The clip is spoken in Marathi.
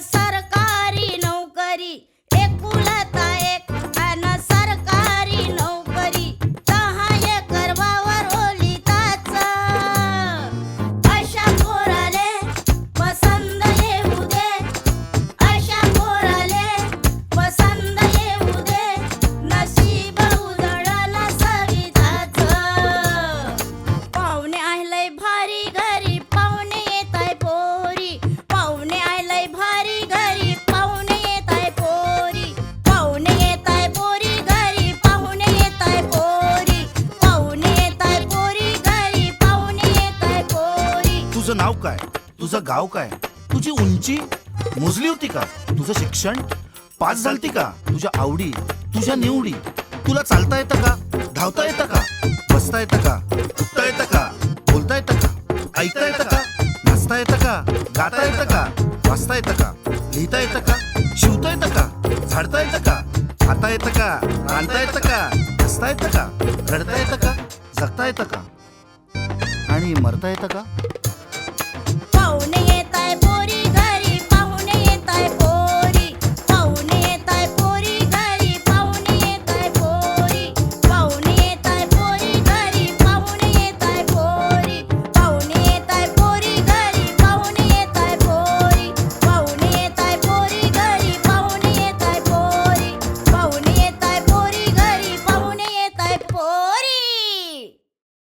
સરકારી નોકરી. એ કુલતા એક तुझं नाव काय तुझं गाव काय तुझी उंची मोजली होती का तुझं शिक्षण पास झालती का तुझ्या आवडी तुझ्या निवडी तुला चालता येतं का धावता येतं का बसता येतं का उठता येतं का बोलता येतं का ऐकता येतं का नाचता येतं का गाता येतं का वाचता येतं का लिहिता येतं का शिवता येतं का झाडता येतं का खाता येतं का आणता येतं का हसता येतं का रडता येतं का जगता येतं का आणि मरता येतं का